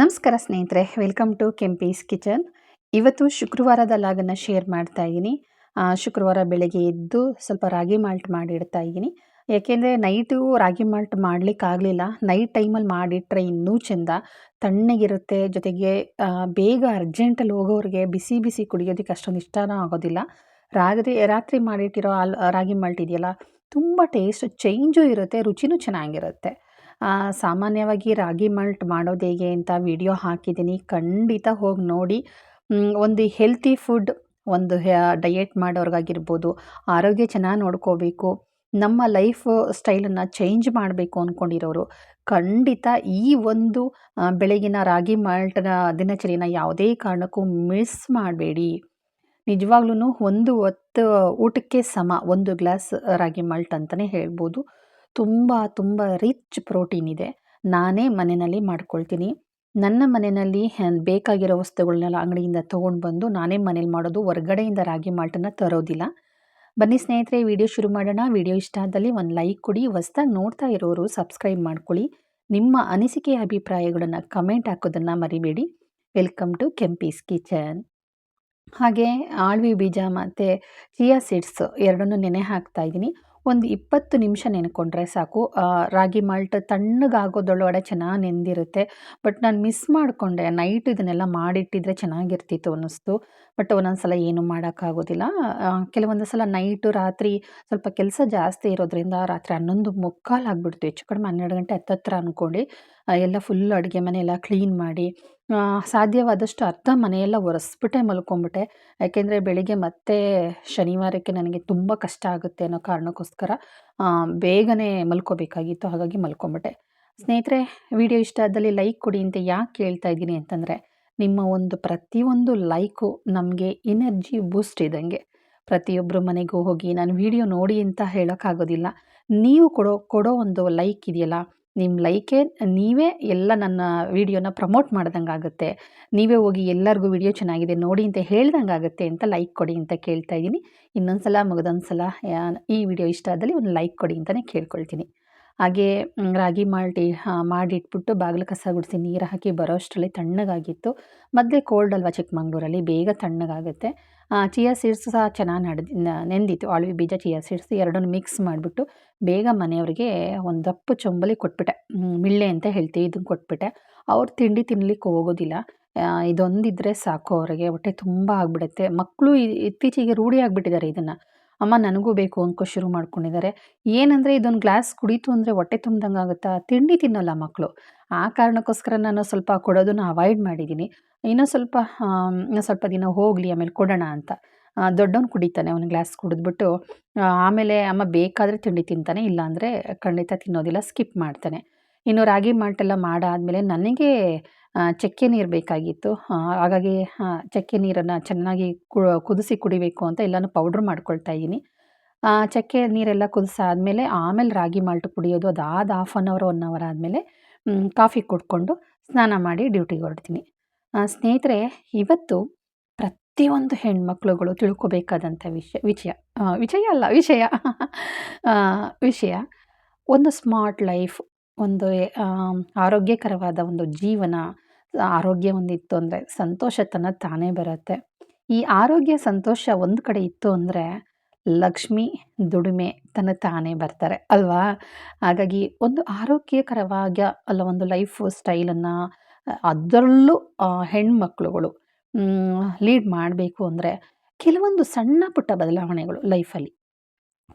ನಮಸ್ಕಾರ ಸ್ನೇಹಿತರೆ welcome to Kempee's kitchen ಇವತ್ತು ಶುಕ್ರವಾರದ ಲಾಗನ್ನು ಶೇರ್ ಮಾಡ್ತಾ ಇದ್ದೀನಿ. ಶುಕ್ರವಾರ ಬೆಳಗ್ಗೆ ಎದ್ದು ಸ್ವಲ್ಪ ರಾಗಿ ಮಾಲ್ಟ್ ಮಾಡಿಡ್ತಾ ಇದ್ದೀನಿ. ಯಾಕೆಂದರೆ ನೈಟು ರಾಗಿ ಮಾಲ್ಟ್ ಮಾಡಲಿಕ್ಕಾಗಲಿಲ್ಲ ನೈಟ್ ಟೈಮಲ್ಲಿ ಮಾಡಿಟ್ರೆ ಇನ್ನೂ ಚೆಂದ. ತಣ್ಣಗಿರುತ್ತೆ. ಜೊತೆಗೆ ಬೇಗ ಅರ್ಜೆಂಟಲ್ಲಿ ಹೋಗೋರಿಗೆ ಬಿಸಿ ಬಿಸಿ ಕುಡಿಯೋದಕ್ಕೆ ಅಷ್ಟೊಂದು ಇಷ್ಟನೂ ಆಗೋದಿಲ್ಲ. ರಾತ್ರಿ ರಾತ್ರಿ ಮಾಡಿಟ್ಟಿರೋ ಅಲ್, ರಾಗಿ ಮಾಲ್ಟ್ ಇದೆಯಲ್ಲ, ತುಂಬ ಟೇಸ್ಟ್ ಚೇಂಜು ಇರುತ್ತೆ, ರುಚಿನೂ ಚೆನ್ನಾಗಿರುತ್ತೆ. ಸಾಮಾನ್ಯವಾಗಿ ರಾಗಿ ಮಾಲ್ಟ್ ಮಾಡೋದು ಹೇಗೆ ಅಂತ ವಿಡಿಯೋ ಹಾಕಿದ್ದೀನಿ ಖಂಡಿತ ಹೋಗಿ ನೋಡಿ. ಒಂದು ಹೆಲ್ತಿ ಫುಡ್ ಒಂದು ಡಯೆಟ್ ಮಾಡೋರ್ಗಾಗಿರ್ಬೋದು. ಆರೋಗ್ಯ ಚೆನ್ನಾಗಿ ನೋಡ್ಕೋಬೇಕು. ನಮ್ಮ ಲೈಫ್ ಸ್ಟೈಲನ್ನು ಚೇಂಜ್ ಮಾಡಬೇಕು ಅಂದ್ಕೊಂಡಿರೋರು ಖಂಡಿತ ಈ ಒಂದು ಬೆಳಗಿನ ರಾಗಿ ಮಾಲ್ಟನ ದಿನಚರಿನ ಯಾವುದೇ ಕಾರಣಕ್ಕೂ ಮಿಸ್ ಮಾಡಬೇಡಿ. ನಿಜವಾಗ್ಲೂ ಒಂದು ಹೊತ್ತು ಊಟಕ್ಕೆ ಸಮ, ಒಂದು ಗ್ಲಾಸ್ ರಾಗಿ ಮಾಲ್ಟ್ ಅಂತಲೇ ಹೇಳ್ಬೋದು. ತುಂಬ ತುಂಬ ರಿಚ್ ಪ್ರೋಟೀನ್ ಇದೆ. ನಾನೇ ಮನೆಯಲ್ಲಿ ಮಾಡ್ಕೊಳ್ತೀನಿ. ನನ್ನ ಮನೆಯಲ್ಲಿ ಬೇಕಾಗಿರೋ ವಸ್ತುಗಳನ್ನೆಲ್ಲ ಅಂಗಡಿಯಿಂದ ತೊಗೊಂಡು ಬಂದು ನಾನೇ ಮನೇಲಿ ಮಾಡೋದು, ಹೊರ್ಗಡೆಯಿಂದ ರಾಗಿ ಮಾಲ್ಟನ್ನು ತರೋದಿಲ್ಲ. ಬನ್ನಿ ಸ್ನೇಹಿತರೆ, ವಿಡಿಯೋ ಶುರು ಮಾಡೋಣ. ವಿಡಿಯೋ ಇಷ್ಟ ಆದಲ್ಲಿ ಒಂದು ಲೈಕ್ ಕೊಡಿ. ಹೊಸ್ದಾಗಿ ನೋಡ್ತಾ ಇರೋರು ಸಬ್ಸ್ಕ್ರೈಬ್ ಮಾಡ್ಕೊಳ್ಳಿ. ನಿಮ್ಮ ಅನಿಸಿಕೆ, ಅಭಿಪ್ರಾಯಗಳನ್ನು ಕಮೆಂಟ್ ಹಾಕೋದನ್ನು ಮರಿಬೇಡಿ. Welcome to Kempee's kitchen. ಹಾಗೆ, ಆಳ್ವಿ ಬೀಜ ಮತ್ತು ಚಿಯಾ ಸೀಡ್ಸ್ ಎರಡನ್ನೂ ನೆನೆ ಹಾಕ್ತಾ ಇದ್ದೀನಿ. ಒಂದು ಇಪ್ಪತ್ತು ನಿಮಿಷ ನೆನ್ಕೊಂಡ್ರೆ ಸಾಕು. ರಾಗಿ ಮಾಲ್ಟ್ ತಣ್ಣಗಾಗೋದೊಳಗಡೆ ಚೆನ್ನಾಗಿ ನೆಂದಿರುತ್ತೆ. ಬಟ್ ನಾನು ಮಿಸ್ ಮಾಡಿಕೊಂಡೆ. ನೈಟ್ ಇದನ್ನೆಲ್ಲ ಮಾಡಿಟ್ಟಿದ್ರೆ ಚೆನ್ನಾಗಿರ್ತಿತ್ತು ಅನ್ನಿಸ್ತು. ಬಟ್ ಒಂದೊಂದು ಸಲ ಏನೂ ಮಾಡೋಕ್ಕಾಗೋದಿಲ್ಲ. ಕೆಲವೊಂದು ಸಲ ನೈಟು, ರಾತ್ರಿ ಸ್ವಲ್ಪ ಕೆಲಸ ಜಾಸ್ತಿ ಇರೋದ್ರಿಂದ ರಾತ್ರಿ ಹನ್ನೊಂದು ಮುಕ್ಕಾಲು ಆಗಿಬಿಡ್ತು. ಹೆಚ್ಚು ಕಡಿಮೆ ಹನ್ನೆರಡು ಗಂಟೆ ಹತ್ತತ್ರ ಅಂದ್ಕೊಂಡು ಎಲ್ಲ ಫುಲ್ ಅಡುಗೆ ಮನೆ ಎಲ್ಲ ಕ್ಲೀನ್ ಮಾಡಿ. ಸಾಧ್ಯವಾದಷ್ಟು ಅರ್ಧ ಮನೆಯೆಲ್ಲ ಒರೆಸ್ಬಿಟ್ಟೆ, ಮಲ್ಕೊಂಬಿಟ್ಟೆ. ಯಾಕೆಂದರೆ ಬೆಳಿಗ್ಗೆ ಮತ್ತೆ ಶನಿವಾರಕ್ಕೆ ನನಗೆ ತುಂಬ ಕಷ್ಟ ಆಗುತ್ತೆ ಅನ್ನೋ ಕಾರಣಕ್ಕೋಸ್ಕರ ಬೇಗನೆ ಮಲ್ಕೋಬೇಕಾಗಿತ್ತು, ಹಾಗಾಗಿ ಮಲ್ಕೊಂಬಿಟ್ಟೆ. ಸ್ನೇಹಿತರೆ, ವಿಡಿಯೋ ಇಷ್ಟ ಆದಲ್ಲಿ ಲೈಕ್ ಕೊಡಿ ಅಂತ ಯಾಕೆ ಕೇಳ್ತಾ ಇದ್ದೀನಿ ಅಂತಂದರೆ, ನಿಮ್ಮ ಒಂದು ಪ್ರತಿಯೊಂದು ಲೈಕು ನಮಗೆ ಎನರ್ಜಿ ಬೂಸ್ಟ್ ಇದ್ದಂಗೆ ಪ್ರತಿಯೊಬ್ಬರು ಮನೆಗೂ ಹೋಗಿ, ನಾನು ವಿಡಿಯೋ ನೋಡಿ ಅಂತ ಹೇಳೋಕ್ಕಾಗೋದಿಲ್ಲ. ನೀವು ಕೊಡೋ ಕೊಡೋ ಒಂದು ಲೈಕ್ ಇದೆಯಲ್ಲ ನಿಮ್ಮ ಲೈಕೆ ನೀವೇ ಎಲ್ಲ ನನ್ನ ವಿಡಿಯೋನ ಪ್ರಮೋಟ್ ಮಾಡ್ದಂಗೆ ಆಗುತ್ತೆ ನೀವೇ ಹೋಗಿ ಎಲ್ಲರಿಗೂ ವಿಡಿಯೋ ಚೆನ್ನಾಗಿದೆ ನೋಡಿ ಅಂತ ಹೇಳ್ದಂಗೆ ಆಗುತ್ತೆ ಅಂತ ಲೈಕ್ ಕೊಡಿ ಅಂತ ಕೇಳ್ತಾ ಇದ್ದೀನಿ ಇನ್ನೊಂದು ಸಲ ಮುಗಿದೊಂದು ಸಲ ಈ ವಿಡಿಯೋ ಇಷ್ಟ ಆದಲ್ಲಿ ಒಂದು ಲೈಕ್ ಕೊಡಿ ಅಂತಲೇ ಕೇಳ್ಕೊಳ್ತೀನಿ. ಹಾಗೇ ರಾಗಿ ಮಾಲ್ಟಿ ಮಾಡಿಟ್ಬಿಟ್ಟು ಬಾಗಿಲು ಕಸ ಗುಡಿಸಿ ನೀರು ಹಾಕಿ ಬರೋ ಅಷ್ಟರಲ್ಲಿ ತಣ್ಣಗಾಗಿತ್ತು. ಮೊದಲೇ ಕೋಲ್ಡ್ ಅಲ್ವಾ ಚಿಕ್ಕಮಂಗ್ಳೂರಲ್ಲಿ? ಬೇಗ ತಣ್ಣಗಾಗುತ್ತೆ. ಚಿಯಾ ಸೀಡ್ಸ್ ಸಹ ಚೆನ್ನಾಗಿ ನಡೆದು ನೆಂದಿತ್ತು. ಆಳ್ವಿ ಬೀಜ, ಚಿಯಾ ಸೀಡ್ಸ್ ಎರಡನ್ನೂ ಮಿಕ್ಸ್ ಮಾಡಿಬಿಟ್ಟು ಬೇಗ ಮನೆಯವರಿಗೆ ಒಂದು ದಪ್ಪು ಚೊಂಬಲಿ ಕೊಟ್ಬಿಟ್ಟೆ. ಮಿಳ್ಳೆ ಅಂತ ಹೇಳ್ತೀವಿ ಇದನ್ನು ಕೊಟ್ಬಿಟ್ಟೆ. ಅವ್ರು ತಿಂಡಿ ತಿನ್ನಲಿಕ್ಕೆ ಹೋಗೋದಿಲ್ಲ. ಇದೊಂದಿದ್ರೆ ಸಾಕು ಅವರಿಗೆ. ಹೊಟ್ಟೆ ತುಂಬ ಆಗಿಬಿಡುತ್ತೆ. ಮಕ್ಕಳು ಇತ್ತೀಚೆಗೆ ರೂಢಿ ಆಗಿಬಿಟ್ಟಿದ್ದಾರೆ ಇದನ್ನು. ಅಮ್ಮ, ನನಗೂ ಬೇಕು ಅಂದ್ಕೊ ಶುರು ಮಾಡ್ಕೊಂಡಿದ್ದಾರೆ. ಏನಂದರೆ ಇದೊಂದು ಗ್ಲಾಸ್ ಕುಡಿತು ಅಂದರೆ ಹೊಟ್ಟೆ ತುಂಬ್ದಂಗೆ ಆಗುತ್ತಾ ತಿಂಡಿ ತಿನ್ನಲ್ಲ ಮಕ್ಕಳು ಆ ಕಾರಣಕ್ಕೋಸ್ಕರ ನಾನು ಸ್ವಲ್ಪ ಕೊಡೋದನ್ನು ಅವಾಯ್ಡ್ ಮಾಡಿದ್ದೀನಿ ಇನ್ನೂ ಸ್ವಲ್ಪ ಸ್ವಲ್ಪ ದಿನ ಹೋಗಲಿ, ಆಮೇಲೆ ಕೊಡೋಣ ಅಂತ. ದೊಡ್ಡವನು ಕುಡಿತಾನೆ ಒಂದು ಗ್ಲಾಸ್ ಕುಡಿದ್ಬಿಟ್ಟು. ಆಮೇಲೆ ಅಮ್ಮ ಬೇಕಾದರೆ ತಿಂಡಿ ತಿಂತಾನೆ, ಇಲ್ಲಾಂದರೆ ಖಂಡಿತ ತಿನ್ನೋದಿಲ್ಲ, ಸ್ಕಿಪ್ ಮಾಡ್ತಾನೆ. ಇನ್ನು ರಾಗಿ ಮಾಲ್ಟೆಲ್ಲ ಮಾಡಾದಮೇಲೆ ನನಗೆ ಚಕ್ಕೆ ನೀರು ಬೇಕಾಗಿತ್ತು. ಹಾಗಾಗಿ ಚಕ್ಕೆ ನೀರನ್ನು ಚೆನ್ನಾಗಿ ಕುದಿಸಿ ಕುಡಿಬೇಕು ಅಂತ ಎಲ್ಲನೂ ಪೌಡ್ರ್ ಮಾಡ್ಕೊಳ್ತಾ ಇದ್ದೀನಿ. ಚಕ್ಕೆ ನೀರೆಲ್ಲ ಕುದಿಸಾದ್ಮೇಲೆ ಆಮೇಲೆ ರಾಗಿ ಮಾಲ್ಟ್ ಕುಡಿಯೋದು, ಅದಾದ half an hour, one hour ಆದಮೇಲೆ ಕಾಫಿ ಕುಡ್ಕೊಂಡು ಸ್ನಾನ ಮಾಡಿ ಡ್ಯೂಟಿಗೆ ಹೊರಡ್ತೀನಿ. ಸ್ನೇಹಿತರೆ, ಇವತ್ತು ಪ್ರತಿಯೊಂದು ಹೆಣ್ಮಕ್ಳುಗಳು ತಿಳ್ಕೊಬೇಕಾದಂಥ ವಿಷಯ ವಿಷಯ ವಿಷಯ ಅಲ್ಲ, ವಿಷಯ. ವಿಷಯ. ಒಂದು ಸ್ಮಾರ್ಟ್ ಲೈಫ್, ಒಂದು ಆರೋಗ್ಯಕರವಾದ ಒಂದು ಜೀವನ, ಆರೋಗ್ಯ ಒಂದಿತ್ತು ಅಂದರೆ ಸಂತೋಷ ತನ್ನ ತಾನೇ ಬರುತ್ತೆ. ಈ ಆರೋಗ್ಯ, ಸಂತೋಷ ಒಂದು ಕಡೆ ಇತ್ತು ಅಂದರೆ ಲಕ್ಷ್ಮಿ, ದುಡಿಮೆ ತನ್ನ ತಾನೇ ಬರ್ತಾರೆ, ಅಲ್ವಾ? ಹಾಗಾಗಿ ಒಂದು ಆರೋಗ್ಯಕರವಾಗಿ ಅಲ್ಲ ಒಂದು ಲೈಫ್ ಸ್ಟೈಲನ್ನು ಅದರಲ್ಲೂ ಹೆಣ್ಮಕ್ಳುಗಳು ಲೀಡ್ ಮಾಡಬೇಕು ಅಂದರೆ ಕೆಲವೊಂದು ಸಣ್ಣ ಪುಟ್ಟ ಬದಲಾವಣೆಗಳು ಲೈಫಲ್ಲಿ.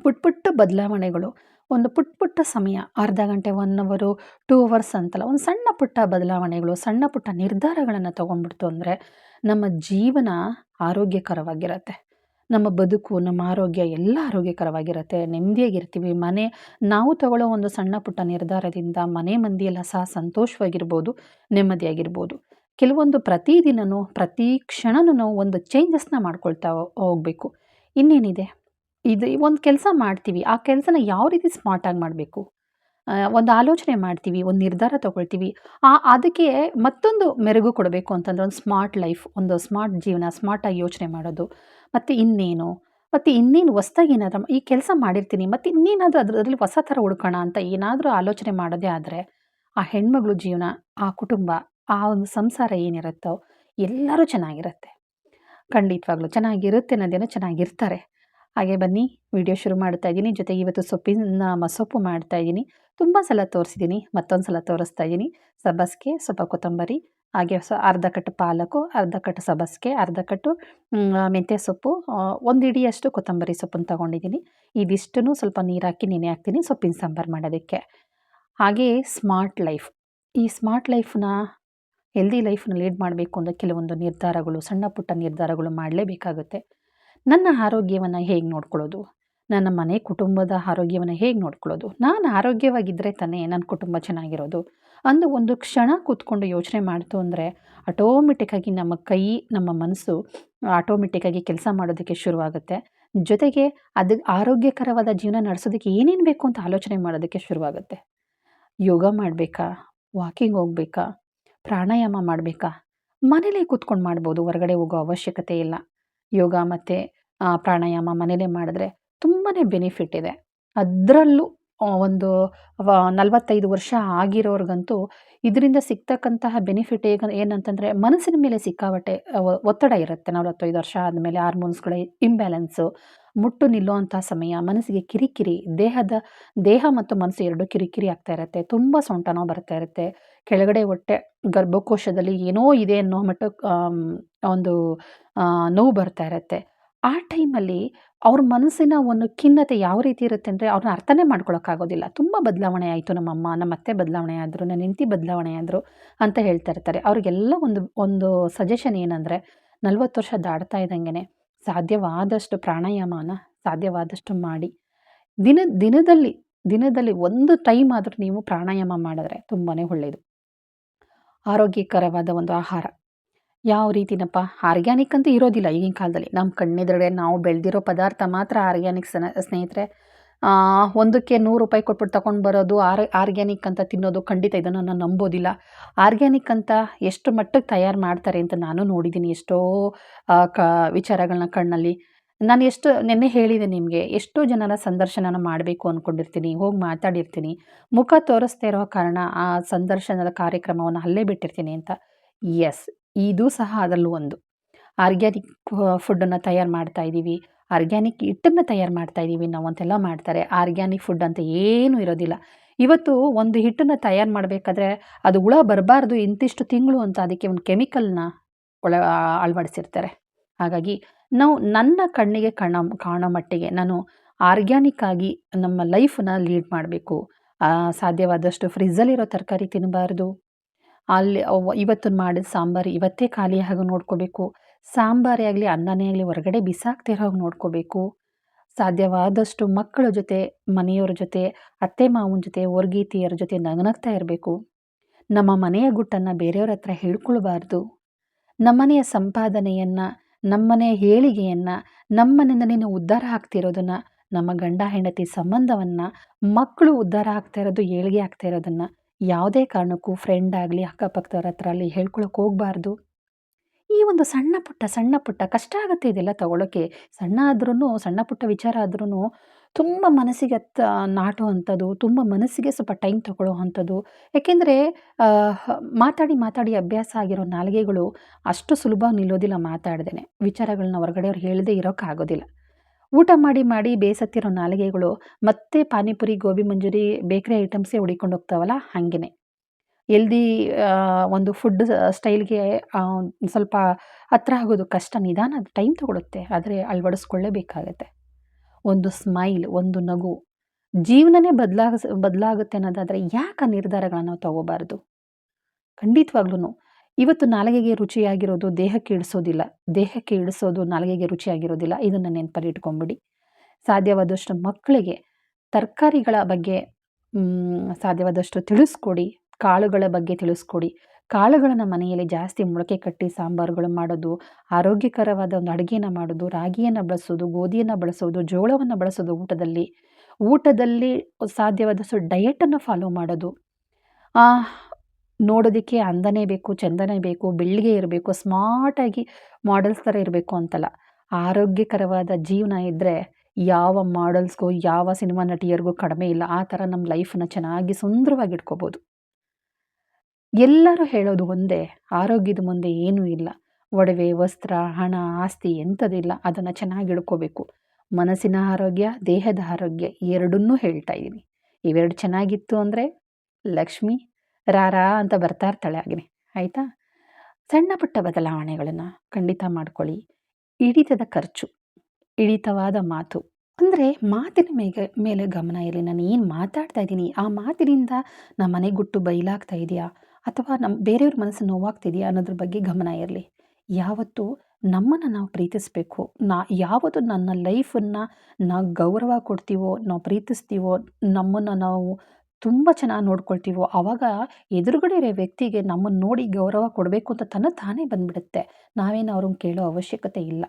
ಪುಟ್ಟ ಪುಟ್ಟ ಬದಲಾವಣೆಗಳು, ಒಂದು ಪುಟ್ಟ ಪುಟ್ಟ ಸಮಯ, ಅರ್ಧ ಗಂಟೆ ಒನ್ ಅವರು ಟೂ ಅವರ್ಸ್ ಅಂತಲ್ಲ, ಒಂದು ಸಣ್ಣ ಪುಟ್ಟ ಬದಲಾವಣೆಗಳು, ಸಣ್ಣ ಪುಟ್ಟ ನಿರ್ಧಾರಗಳನ್ನು ತೊಗೊಂಡ್ಬಿಡ್ತು ಅಂದರೆ ನಮ್ಮ ಜೀವನ ಆರೋಗ್ಯಕರವಾಗಿರುತ್ತೆ. ನಮ್ಮ ಬದುಕು, ನಮ್ಮ ಆರೋಗ್ಯ ಎಲ್ಲ ಆರೋಗ್ಯಕರವಾಗಿರುತ್ತೆ. ನೆಮ್ಮದಿಯಾಗಿರ್ತೀವಿ. ಮನೆ, ನಾವು ತಗೊಳ್ಳೋ ಒಂದು ಸಣ್ಣ ಪುಟ್ಟ ನಿರ್ಧಾರದಿಂದ ಮನೆ ಮಂದಿಯೆಲ್ಲ ಸಹ ಸಂತೋಷವಾಗಿರ್ಬೋದು, ನೆಮ್ಮದಿಯಾಗಿರ್ಬೋದು. ಕೆಲವೊಂದು ಪ್ರತಿದಿನವೂ ಪ್ರತಿ ಕ್ಷಣನೂ ಒಂದು ಚೇಂಜಸ್ನ ಮಾಡ್ಕೊಳ್ತಾ ಹೋಗಬೇಕು. ಇನ್ನೇನಿದೆ? ಇದು ಒಂದು ಕೆಲಸ ಮಾಡ್ತೀವಿ. ಆ ಕೆಲಸನ ಯಾವ ರೀತಿ ಸ್ಮಾರ್ಟಾಗಿ ಮಾಡಬೇಕು? ಒಂದು ಆಲೋಚನೆ ಮಾಡ್ತೀವಿ, ಒಂದು ನಿರ್ಧಾರ ತಗೊಳ್ತೀವಿ. ಆ, ಅದಕ್ಕೆ ಮತ್ತೊಂದು ಮೆರುಗು ಕೊಡಬೇಕು ಅಂತಂದರೆ ಒಂದು ಸ್ಮಾರ್ಟ್ ಲೈಫ್, ಒಂದು ಸ್ಮಾರ್ಟ್ ಜೀವನ ಸ್ಮಾರ್ಟಾಗಿ ಯೋಚನೆ ಮಾಡೋದು. ಮತ್ತು ಇನ್ನೇನು? ಮತ್ತು ಇನ್ನೇನು ಹೊಸ್ದಾಗಿ ಏನಾದರೂ ಈ ಕೆಲಸ ಮಾಡಿರ್ತೀನಿ, ಮತ್ತು ಇನ್ನೇನಾದರೂ ಅದರಲ್ಲಿ ಹೊಸ ಥರ ಹುಡ್ಕೋಣ ಅಂತ ಏನಾದರೂ ಆಲೋಚನೆ ಮಾಡೋದೇ ಆದರೆ, ಆ ಹೆಣ್ಮಗಳು ಜೀವನ, ಆ ಕುಟುಂಬ, ಆ ಒಂದು ಸಂಸಾರ ಏನಿರುತ್ತೋ ಎಲ್ಲರೂ ಚೆನ್ನಾಗಿರುತ್ತೆ. ಖಂಡಿತವಾಗ್ಲೂ ಚೆನ್ನಾಗಿರುತ್ತೆ ಅನ್ನೋದೇನೋ ಚೆನ್ನಾಗಿರ್ತಾರೆ. ಹಾಗೆ ಬನ್ನಿ ವಿಡಿಯೋ ಶುರು ಮಾಡ್ತಾ ಇದ್ದೀನಿ. ಜೊತೆಗೆ ಇವತ್ತು ಸೊಪ್ಪಿನ ಮಸೊಪ್ಪು ಮಾಡ್ತಾ ಇದ್ದೀನಿ. ತುಂಬ ಸಲ ತೋರಿಸಿದ್ದೀನಿ, ಮತ್ತೊಂದು ಸಲ ತೋರಿಸ್ತಾ ಇದ್ದೀನಿ. ಸಬ್ಬಸಿಗೆ ಸ್ವಲ್ಪ ಕೊತ್ತಂಬರಿ, ಹಾಗೆ ಸ ಅರ್ಧ ಕಟ್ಟು ಪಾಲಕು, ಅರ್ಧ ಕಟ್ಟು ಸಬ್ಬಸಿಗೆ, ಅರ್ಧ ಕಟ್ಟು ಮೆಂತ್ಯ ಸೊಪ್ಪು ಒಂದು ಇಡಿಯಷ್ಟು ಕೊತ್ತಂಬರಿ ಸೊಪ್ಪನ್ನು ತೊಗೊಂಡಿದ್ದೀನಿ. ಇದಿಷ್ಟನ್ನು ಸ್ವಲ್ಪ ನೀರು ಹಾಕಿ ನೆನೆ ಹಾಕ್ತೀನಿ ಸೊಪ್ಪಿನ ಸಾಂಬಾರು ಮಾಡೋದಕ್ಕೆ. ಹಾಗೆಯೇ ಸ್ಮಾರ್ಟ್ ಲೈಫ್. ಈ ಸ್ಮಾರ್ಟ್ ಲೈಫ್ನ, ಹೆಲ್ದಿ ಲೈಫ್ನ ಲೀಡ್ ಮಾಡಬೇಕು ಅಂದರೆ ಕೆಲವೊಂದು ನಿರ್ಧಾರಗಳು, ಸಣ್ಣ ಪುಟ್ಟ ನಿರ್ಧಾರಗಳು ಮಾಡಲೇಬೇಕಾಗುತ್ತೆ. ನನ್ನ ಆರೋಗ್ಯವನ್ನು ಹೇಗೆ ನೋಡ್ಕೊಳ್ಳೋದು? ನನ್ನ ಮನೆ ಕುಟುಂಬದ ಆರೋಗ್ಯವನ್ನು ಹೇಗೆ ನೋಡ್ಕೊಳ್ಳೋದು? ನಾನು ಆರೋಗ್ಯವಾಗಿದ್ದರೆ ತಾನೇ ನನ್ನ ಕುಟುಂಬ ಚೆನ್ನಾಗಿರೋದು? ಅಂದು ಒಂದು ಕ್ಷಣ ಕೂತ್ಕೊಂಡು ಯೋಚನೆ ಮಾಡ್ತು ಅಂದರೆ ಆಟೋಮೆಟಿಕ್ಕಾಗಿ ನಮ್ಮ ಕೈ, ನಮ್ಮ ಮನಸ್ಸು ಆಟೋಮೆಟಿಕ್ಕಾಗಿ ಕೆಲಸ ಮಾಡೋದಕ್ಕೆ ಶುರುವಾಗುತ್ತೆ. ಜೊತೆಗೆ ಅದು ಆರೋಗ್ಯಕರವಾದ ಜೀವನ ನಡೆಸೋದಕ್ಕೆ ಏನೇನು ಬೇಕು ಅಂತ ಆಲೋಚನೆ ಮಾಡೋದಕ್ಕೆ ಶುರುವಾಗುತ್ತೆ. ಯೋಗ ಮಾಡಬೇಕಾ? ವಾಕಿಂಗ್ ಹೋಗಬೇಕಾ? ಪ್ರಾಣಾಯಾಮ ಮಾಡಬೇಕಾ? ಮನೇಲೇ ಕೂತ್ಕೊಂಡು ಮಾಡ್ಬೋದು, ಹೊರಗಡೆ ಹೋಗೋ ಅವಶ್ಯಕತೆ ಇಲ್ಲ. ಯೋಗ ಮತ್ತು ಪ್ರಾಣಾಯಾಮ ಮನೇಲೇ ಮಾಡಿದ್ರೆ ತುಂಬಾ ಬೆನಿಫಿಟ್ ಇದೆ. ಅದರಲ್ಲೂ ಒಂದು ನಲವತ್ತೈದು ವರ್ಷ ಆಗಿರೋರ್ಗಂತೂ ಇದರಿಂದ ಸಿಗ್ತಕ್ಕಂತಹ ಬೆನಿಫಿಟ್ ಹೇಗೆ ಏನಂತಂದರೆ ಮನಸ್ಸಿನ ಮೇಲೆ ಸಿಕ್ಕಾಪಟ್ಟೆ ಒತ್ತಡ ಇರುತ್ತೆ. ನಾವು ನಲವತ್ತೈದು ವರ್ಷ ಆದಮೇಲೆ ಹಾರ್ಮೋನ್ಸ್ಗಳ ಇಂಬ್ಯಾಲೆನ್ಸು ಮುಟ್ಟು ನಿಲ್ಲುವಂಥ ಸಮಯ, ಮನಸ್ಸಿಗೆ ಕಿರಿಕಿರಿ, ದೇಹದ, ದೇಹ ಮತ್ತು ಮನಸ್ಸು ಎರಡು ಕಿರಿಕಿರಿ ಆಗ್ತಾ ಇರುತ್ತೆ. ತುಂಬ ಸೊಂಟ ಬರ್ತಾ ಇರುತ್ತೆ. ಕೆಳಗಡೆ ಹೊಟ್ಟೆ ಗರ್ಭಕೋಶದಲ್ಲಿ ಏನೋ ಇದೆ ಅನ್ನೋ ಮಟ್ಟ ಒಂದು ನೋವು ಬರ್ತಾ ಇರುತ್ತೆ. ಆ ಟೈಮಲ್ಲಿ ಅವ್ರ ಮನಸ್ಸಿನ ಒಂದು ಖಿನ್ನತೆ ಯಾವ ರೀತಿ ಇರುತ್ತೆ ಅಂದರೆ ಅವ್ರನ್ನ ಅರ್ಥನೇ ಮಾಡ್ಕೊಳ್ಳೋಕ್ಕಾಗೋದಿಲ್ಲ ತುಂಬ ಬದಲಾವಣೆ ಆಯಿತು ನಮ್ಮಮ್ಮ ನಮ್ಮ ಅತ್ತೆ ಬದಲಾವಣೆ ಆದರು, ನನ್ನ ಹೆಂಡತಿ ಬದಲಾವಣೆ ಆದರು ಅಂತ ಹೇಳ್ತಾ ಇರ್ತಾರೆ. ಅವರಿಗೆಲ್ಲ ಒಂದು ಒಂದು ಸಜೆಷನ್ ಏನಂದರೆ ನಲ್ವತ್ತು ವರ್ಷ ದಾಡ್ತಾ ಇದ್ದಂಗೆ ಸಾಧ್ಯವಾದಷ್ಟು ಪ್ರಾಣಾಯಾಮನ ಸಾಧ್ಯವಾದಷ್ಟು ಮಾಡಿ. ದಿನ, ದಿನದಲ್ಲಿ ದಿನದಲ್ಲಿ ಒಂದು ಟೈಮ್ ಆದರೂ ನೀವು ಪ್ರಾಣಾಯಾಮ ಮಾಡಿದ್ರೆ ತುಂಬಾ ಒಳ್ಳೆಯದು ಆರೋಗ್ಯಕರವಾದ ಒಂದು ಆಹಾರ. ಯಾವ ರೀತಿನಪ್ಪ? ಆರ್ಗ್ಯಾನಿಕ್ ಅಂತ ಇರೋದಿಲ್ಲ ಈಗಿನ ಕಾಲದಲ್ಲಿ. ನಮ್ಮ ಕಣ್ಣೆದುರುಗಡೆ ನಾವು ಬೆಳೆದಿರೋ ಪದಾರ್ಥ ಮಾತ್ರ ಆರ್ಗ್ಯಾನಿಕ್ ಸನ, ಸ್ನೇಹಿತರೆ. ಒಂದಕ್ಕೆ ನೂರು ರೂಪಾಯಿ ಕೊಟ್ಬಿಟ್ಟು ತೊಗೊಂಡು ಬರೋದು ಆರ್, ಆರ್ಗ್ಯಾನಿಕ್ ಅಂತ ತಿನ್ನೋದು ಖಂಡಿತ ಇದನ್ನು ನಾನು ನಂಬೋದಿಲ್ಲ. ಆರ್ಗ್ಯಾನಿಕ್ ಅಂತ ಎಷ್ಟು ಮಟ್ಟಕ್ಕೆ ತಯಾರು ಮಾಡ್ತಾರೆ ಅಂತ ನಾನು ನೋಡಿದ್ದೀನಿ ಎಷ್ಟೋ ಕ ವಿಚಾರಗಳನ್ನ ಕಣ್ಣಲ್ಲಿ. ನಾನು ಎಷ್ಟು, ನೆನ್ನೆ ಹೇಳಿದೆ ನಿಮಗೆ, ಎಷ್ಟೋ ಜನರ ಸಂದರ್ಶನನ ಮಾಡಬೇಕು ಅಂದ್ಕೊಂಡಿರ್ತೀನಿ ಹೋಗಿ ಮಾತಾಡಿರ್ತೀನಿ. ಮುಖ ತೋರಿಸ್ತಾ ಇರೋ ಕಾರಣ ಆ ಸಂದರ್ಶನದ ಕಾರ್ಯಕ್ರಮವನ್ನು ಅಲ್ಲೇ ಬಿಟ್ಟಿರ್ತೀನಿ ಅಂತ. ಎಸ್ ಇದು ಸಹ ಅದರಲ್ಲೂ ಒಂದು. ಆರ್ಗ್ಯಾನಿಕ್ ಫುಡ್ಡನ್ನು ತಯಾರು ಮಾಡ್ತಾ ಇದ್ದೀವಿ. ಆರ್ಗ್ಯಾನಿಕ್ ಹಿಟ್ಟನ್ನು ತಯಾರು ಮಾಡ್ತಾ ಇದ್ದೀವಿ ನಾವು ಅಂತೆಲ್ಲ ಮಾಡ್ತಾರೆ. ಆರ್ಗ್ಯಾನಿಕ್ ಫುಡ್ ಅಂತ ಏನೂ ಇರೋದಿಲ್ಲ. ಇವತ್ತು ಒಂದು ಹಿಟ್ಟನ್ನು ತಯಾರು ಮಾಡಬೇಕಾದ್ರೆ ಅದು ಹುಳ ಬರಬಾರ್ದು ಇಂತಿಷ್ಟು ತಿಂಗಳು ಅಂತ ಅದಕ್ಕೆ ಒಂದು ಕೆಮಿಕಲ್ನ ಒಳ ಅಳವಡಿಸಿರ್ತಾರೆ. ಹಾಗಾಗಿ ನಾವು ನನ್ನ ಕಣ್ಣಿಗೆ ಕಾಣ, ಕಾಣೋ ಮಟ್ಟಿಗೆ ನಾನು ಆರ್ಗ್ಯಾನಿಕ್ ಆಗಿ ನಮ್ಮ ಲೈಫನ್ನ ಲೀಡ್ ಮಾಡಬೇಕು. ಸಾಧ್ಯವಾದಷ್ಟು ಫ್ರಿಜ್ಜಲ್ಲಿರೋ ತರಕಾರಿ ತಿನ್ನಬಾರ್ದು ಅಲ್ಲಿ ಇವತ್ತು ಮಾಡಿದ ಸಾಂಬಾರು ಇವತ್ತೇ ಖಾಲಿ ಹಾಗೆ ನೋಡ್ಕೋಬೇಕು. ಸಾಂಬಾರೇ ಆಗಲಿ, ಅನ್ನನೇ ಆಗಲಿ ಹೊರಗಡೆ ಬಿಸಾಕ್ತಿರೋ ಹಾಗೆ ನೋಡ್ಕೋಬೇಕು. ಸಾಧ್ಯವಾದಷ್ಟು ಮಕ್ಕಳ ಜೊತೆ, ಮನೆಯವರ ಜೊತೆ, ಅತ್ತೆ ಮಾವನ ಜೊತೆ ವರ್ಗೀತಿಯರ ಜೊತೆ ನಗನಗ್ತಾ ಇರಬೇಕು. ನಮ್ಮ ಮನೆಯ ಗುಟ್ಟನ್ನು ಬೇರೆಯವ್ರ ಹತ್ರ ಹೇಳ್ಕೊಳ್ಬಾರ್ದು. ನಮ್ಮನೆಯ ಸಂಪಾದನೆಯನ್ನು ನಮ್ಮನೆಯ ಏಳಿಗೆಯನ್ನು ನಮ್ಮನೆಯಿಂದ ನೀನು ಉದ್ಧಾರ ಆಗ್ತಿರೋದನ್ನು, ನಮ್ಮ ಗಂಡ ಹೆಂಡತಿ ಸಂಬಂಧವನ್ನು, ಮಕ್ಕಳು ಉದ್ಧಾರ ಆಗ್ತಾ ಇರೋದು, ಏಳಿಗೆ ಆಗ್ತಾ ಇರೋದನ್ನು ಯಾವುದೇ ಕಾರಣಕ್ಕೂ ಫ್ರೆಂಡ್ ಆಗಲಿ, ಅಕ್ಕಪಕ್ಕದವ್ರ ಹತ್ರ ಅಲ್ಲಿ ಹೇಳ್ಕೊಳಕ್ಕೆ ಹೋಗಬಾರ್ದು. ಈ ಒಂದು ಸಣ್ಣ ಪುಟ್ಟ ಸಣ್ಣ ಪುಟ್ಟ ಕಷ್ಟ ಆಗುತ್ತೆ ಇದೆಲ್ಲ ತಗೊಳ್ಳೋಕ್ಕೆ ಸಣ್ಣ ಆದ್ರೂ ಸಣ್ಣ ಪುಟ್ಟ ವಿಚಾರ ಆದ್ರೂ ತುಂಬ ಮನಸ್ಸಿಗೆ ಹತ್ತ ನಾಟುವಂಥದ್ದು, ತುಂಬ ಮನಸ್ಸಿಗೆ ಸ್ವಲ್ಪ ಟೈಮ್ ತಗೊಳ್ಳೋ ಅಂಥದ್ದು ಯಾಕೆಂದರೆ ಮಾತಾಡಿ ಮಾತಾಡಿ ಅಭ್ಯಾಸ ಆಗಿರೋ ನಾಲಿಗೆಗಳು ಅಷ್ಟು ಸುಲಭ ನಿಲ್ಲೋದಿಲ್ಲ ಮಾತಾಡ್ದೇನೆ. ವಿಚಾರಗಳನ್ನ ಹೊರಗಡೆಯವ್ರು ಹೇಳದೇ ಇರೋಕ್ಕಾಗೋದಿಲ್ಲ. ಊಟ ಮಾಡಿ ಮಾಡಿ ಬೇಸತ್ತಿರೋ ನಾಲಿಗೆಗಳು ಮತ್ತೆ ಪಾನಿಪುರಿ, ಗೋಬಿ ಮಂಜೂರಿ, ಬೇಕರಿ ಐಟಮ್ಸೇ ಹುಡಿಕೊಂಡು ಹೋಗ್ತಾವಲ್ಲ ಹಾಗೇ ಎಲ್ದಿ ಒಂದು ಫುಡ್ ಸ್ಟೈಲ್ಗೆ ಸ್ವಲ್ಪ ಹತ್ರ ಆಗೋದು ಕಷ್ಟ. ನಿಧಾನ ಟೈಮ್ ತಗೊಳುತ್ತೆ, ಆದರೆ ಅಳವಡಿಸ್ಕೊಳ್ಳೇಬೇಕಾಗತ್ತೆ. ಒಂದು ಸ್ಮೈಲ್, ಒಂದು ನಗು. ಜೀವನನೇ ಬದಲಾಗ ಬದಲಾಗುತ್ತೆ ಅನ್ನೋದಾದರೆ ಯಾಕೆ ಆ ನಿರ್ಧಾರಗಳನ್ನು ನಾವು ತಗೋಬಾರ್ದು? ಖಂಡಿತವಾಗ್ಲೂ ಇವತ್ತು ನಾಲಿಗೆಗೆ ರುಚಿಯಾಗಿರೋದು ದೇಹಕ್ಕೆ ಇಡಿಸೋದಿಲ್ಲ ದೇಹಕ್ಕೆ ಇಡಿಸೋದು ನಾಲಿಗೆಗೆ ರುಚಿಯಾಗಿರೋದಿಲ್ಲ. ಇದನ್ನು ನೆನಪಲ್ಲಿ ಇಟ್ಕೊಂಬಿಡಿ. ಸಾಧ್ಯವಾದಷ್ಟು ಮಕ್ಕಳಿಗೆ ತರಕಾರಿಗಳ ಬಗ್ಗೆ ಸಾಧ್ಯವಾದಷ್ಟು ತಿಳಿಸ್ಕೊಡಿ. ಕಾಳುಗಳ ಬಗ್ಗೆ ತಿಳಿಸ್ಕೊಡಿ. ಕಾಳುಗಳನ್ನು ಮನೆಯಲ್ಲಿ ಜಾಸ್ತಿ ಮೊಳಕೆ ಕಟ್ಟಿ ಸಾಂಬಾರುಗಳು ಮಾಡೋದು, ಆರೋಗ್ಯಕರವಾದ ಒಂದು ಅಡುಗೆಯನ್ನು ಮಾಡೋದು, ರಾಗಿಯನ್ನು ಬಳಸೋದು, ಗೋಧಿಯನ್ನು ಬಳಸೋದು, ಜೋಳವನ್ನು ಬಳಸೋದು ಊಟದಲ್ಲಿ ಊಟದಲ್ಲಿ ಸಾಧ್ಯವಾದಷ್ಟು ಡಯಟನ್ನು ಫಾಲೋ ಮಾಡೋದು. ನೋಡೋದಕ್ಕೆ ಅಂದನೇ ಬೇಕು, ಚಂದನೇ ಬೇಕು ಬೆಳ್ಳಿಗೆ ಇರಬೇಕು ಸ್ಮಾರ್ಟಾಗಿ ಮಾಡೆಲ್ಸ್ ಥರ ಇರಬೇಕು ಅಂತಲ್ಲ. ಆರೋಗ್ಯಕರವಾದ ಜೀವನ ಇದ್ದರೆ ಯಾವ ಮಾಡಲ್ಸ್ಗೂ ಯಾವ ಸಿನಿಮಾ ನಟಿಯರಿಗೂ ಕಡಿಮೆ ಇಲ್ಲ. ಆ ಥರ ನಮ್ಮ ಲೈಫನ್ನ ಚೆನ್ನಾಗಿ ಸುಂದರವಾಗಿ ಇಟ್ಕೋಬೋದು. ಎಲ್ಲರೂ ಹೇಳೋದು ಒಂದೇ, ಆರೋಗ್ಯದ ಮುಂದೆ ಏನೂ ಇಲ್ಲ. ಒಡವೆ, ವಸ್ತ್ರ, ಹಣ, ಆಸ್ತಿ ಎಂಥದಿಲ್ಲ ಅದನ್ನು ಚೆನ್ನಾಗಿ ಇಡ್ಕೋಬೇಕು. ಮನಸ್ಸಿನ ಆರೋಗ್ಯ, ದೇಹದ ಆರೋಗ್ಯ ಎರಡನ್ನೂ ಹೇಳ್ತಾ ಇದ್ದೀನಿ ಇವೆರಡು ಚೆನ್ನಾಗಿತ್ತು ಅಂದರೆ ಲಕ್ಷ್ಮಿ ರಾರಾ ಅಂತ ಬರ್ತಾ ಇರ್ತಾಳೆ ಆಗಿನಿ ಆಯಿತಾ? ಸಣ್ಣ ಪುಟ್ಟ ಬದಲಾವಣೆಗಳನ್ನು ಖಂಡಿತ ಮಾಡ್ಕೊಳ್ಳಿ. ಹಿಡಿತದ ಖರ್ಚು, ಹಿಡಿತವಾದ ಮಾತು. ಅಂದರೆ ಮಾತಿನ ಮೇಲೆ ಮೇಲೆ ಗಮನ ಇರಲಿ. ನಾನು ಏನು ಮಾತಾಡ್ತಾ ಇದ್ದೀನಿ? ಆ ಮಾತಿನಿಂದ ನಮ್ಮ ಮನೆ ಗುಟ್ಟು ಬಯಲಾಗ್ತಾ ಇದೆಯಾ? ಅಥವಾ ನಮ್ಮ ಬೇರೆಯವ್ರ ಮನಸ್ಸು ನೋವಾಗ್ತಿದೆಯಾ ಅನ್ನೋದ್ರ ಬಗ್ಗೆ ಗಮನ ಇರಲಿ. ಯಾವತ್ತು ನಮ್ಮನ್ನು ನಾವು ಪ್ರೀತಿಸಬೇಕು. ನಾ, ಯಾವತ್ತು ನನ್ನ ಲೈಫನ್ನು ನಾವು ಗೌರವ ಕೊಡ್ತೀವೋ, ನಾವು ಪ್ರೀತಿಸ್ತೀವೋ, ನಮ್ಮನ್ನು ನಾವು ತುಂಬ ಚೆನ್ನಾಗಿ ನೋಡ್ಕೊಳ್ತೀವೋ ಆವಾಗ ಎದುರುಗಡೆ ಇರೋ ವ್ಯಕ್ತಿಗೆ ನಮ್ಮನ್ನು ನೋಡಿ ಗೌರವ ಕೊಡಬೇಕು ಅಂತ ತನ್ನ ತಾನೇ ಬಂದ್ಬಿಡುತ್ತೆ. ನಾವೇನು ಅವ್ರನ್ನ ಕೇಳೋ ಅವಶ್ಯಕತೆ ಇಲ್ಲ.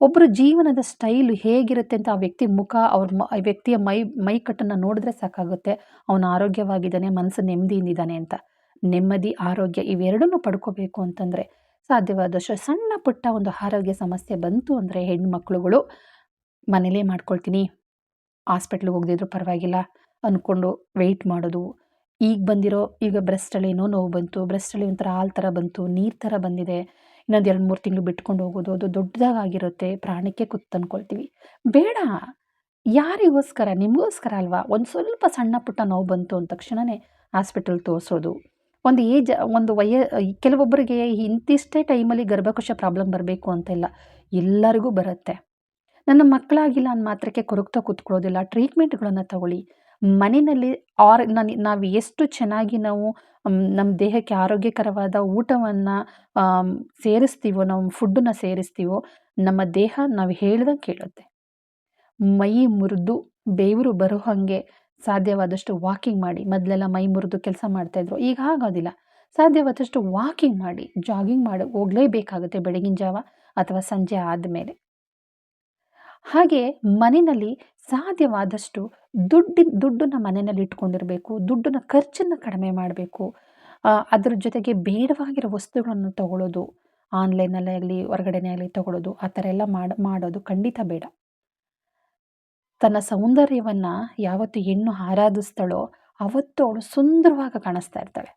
ಒಬ್ಬರ ಜೀವನದ ಸ್ಟೈಲು ಹೇಗಿರುತ್ತೆ ಅಂತ ಆ ವ್ಯಕ್ತಿ ಮುಖ, ಅವ್ರ ಮ ವ್ಯಕ್ತಿಯ ಮೈ, ಮೈಕಟ್ಟನ್ನು ನೋಡಿದ್ರೆ ಸಾಕಾಗುತ್ತೆ. ಅವನು ಆರೋಗ್ಯವಾಗಿದ್ದಾನೆ ಮನಸ್ಸು ನೆಮ್ಮದಿಯಿಂದಿದ್ದಾನೆ ಅಂತ. ನೆಮ್ಮದಿ, ಆರೋಗ್ಯ ಇವೆರಡನ್ನೂ ಪಡ್ಕೋಬೇಕು ಅಂತಂದರೆ ಸಾಧ್ಯವಾದಷ್ಟು ಸಣ್ಣ ಪುಟ್ಟ ಒಂದು ಆರೋಗ್ಯ ಸಮಸ್ಯೆ ಬಂತು ಅಂದರೆ ಹೆಣ್ಮಕ್ಳುಗಳು ಮನೇಲೇ ಮಾಡ್ಕೊಳ್ತೀನಿ, ಹಾಸ್ಪಿಟ್ಲಿಗೆ ಹೋಗದಿದ್ರು ಪರವಾಗಿಲ್ಲ ಅಂದ್ಕೊಂಡು ವೆಯ್ಟ್ ಮಾಡೋದು. ಈಗ ಬಂದಿರೋ, ಈಗ ಬ್ರೆಸ್ಟಲ್ಲಿ ಏನೋ ನೋವು ಬಂತು ಬ್ರೆಸ್ಟಲ್ಲಿ ಒಂಥರ ಹಾಲು ಥರ ಬಂತು, ನೀರು ಥರ ಬಂದಿದೆ, ಇನ್ನೊಂದು ಎರಡು ಮೂರು ತಿಂಗಳು ಬಿಟ್ಕೊಂಡು ಹೋಗೋದು, ಅದು ದೊಡ್ಡದಾಗಿರುತ್ತೆ ಪ್ರಾಣಕ್ಕೆ ಕುತ್ತು ಅಂದ್ಕೊಳ್ತೀವಿ ಬೇಡ! ಯಾರಿಗೋಸ್ಕರ? ನಿಮಗೋಸ್ಕರ ಅಲ್ವಾ? ಒಂದು ಸ್ವಲ್ಪ ಸಣ್ಣ ಪುಟ್ಟ ನೋವು ಬಂತು ಅಂದ ತಕ್ಷಣವೇ ಹಾಸ್ಪಿಟಲ್ ತೋರಿಸೋದು. ಒಂದು ಏಜ್, ಒಂದು ವಯ ಕೆಲವೊಬ್ಬರಿಗೆ ಇಂತಿಷ್ಟೇ ಟೈಮಲ್ಲಿ ಗರ್ಭಕೋಶ ಪ್ರಾಬ್ಲಮ್ ಬರಬೇಕು ಅಂತ ಇಲ್ಲ. ಎಲ್ಲರಿಗೂ ಬರುತ್ತೆ. ನನ್ನ ಮಕ್ಕಳಾಗಿಲ್ಲ ಅಂದ ಮಾತ್ರಕ್ಕೆ ಕೊರಗ್ತಾ ಕೂತ್ಕೊಳ್ಳೋದಿಲ್ಲ. ಟ್ರೀಟ್ಮೆಂಟ್ಗಳನ್ನು ತಗೊಳ್ಳಿ. ಮನೆಯಲ್ಲಿ ಆರ್ ನಾನು ನಾವು ಎಷ್ಟು ಚೆನ್ನಾಗಿ ನಾವು ನಮ್ಮ ದೇಹಕ್ಕೆ ಆರೋಗ್ಯಕರವಾದ ಊಟವನ್ನು ಸೇರಿಸ್ತೀವೋ, ನಾವು ಫುಡ್ಡನ್ನು ಸೇರಿಸ್ತೀವೋ, ನಮ್ಮ ದೇಹ ನಾವು ಹೇಳ್ದಂಗೆ ಕೇಳುತ್ತೆ. ಮೈ ಮುರಿದು ಬೇವರು ಬರೋ ಹಾಗೆ ಸಾಧ್ಯವಾದಷ್ಟು ವಾಕಿಂಗ್ ಮಾಡಿ, ಮೊದಲೆಲ್ಲ ಮೈ ಮುರಿದು ಕೆಲಸ ಮಾಡ್ತಾಯಿದ್ರು ಈಗ ಆಗೋದಿಲ್ಲ ಸಾಧ್ಯವಾದಷ್ಟು ವಾಕಿಂಗ್ ಮಾಡಿ ಜಾಗಿಂಗ್ ಮಾಡಿ, ಹೋಗಲೇಬೇಕಾಗುತ್ತೆ ಬೆಳಗಿನ ಜಾವ ಅಥವಾ ಸಂಜೆ ಆದಮೇಲೆ. ಹಾಗೆ ಮನೆಯಲ್ಲಿ ಸಾಧ್ಯವಾದಷ್ಟು ದುಡ್ಡಿನ, ದುಡ್ಡನ್ನ ಮನೆಯಲ್ಲಿ ಇಟ್ಕೊಂಡಿರಬೇಕು, ದುಡ್ಡನ್ನ ಖರ್ಚನ್ನು ಕಡಿಮೆ ಮಾಡಬೇಕು ಅದ್ರ ಜೊತೆಗೆ ಬೇಡವಾಗಿರೋ ವಸ್ತುಗಳನ್ನು ತಗೊಳ್ಳೋದು ಆನ್ಲೈನಲ್ಲೇ ಆಗಲಿ, ಹೊರಗಡೆನೇ ಆಗಲಿ ತಗೊಳ್ಳೋದು ಆ ಥರ ಎಲ್ಲ ಮಾಡಿ, ಮಾಡೋದು ಖಂಡಿತ ಬೇಡ. ತನ್ನ ಸೌಂದರ್ಯವನ್ನು ಯಾವತ್ತು ಹೆಣ್ಣು ಆರಾಧಿಸ್ತಾಳೋ, ಅವತ್ತು ಅವಳು ಸುಂದರವಾಗಿ ಕಾಣಿಸ್ತಾ ಇರ್ತಾಳೆ.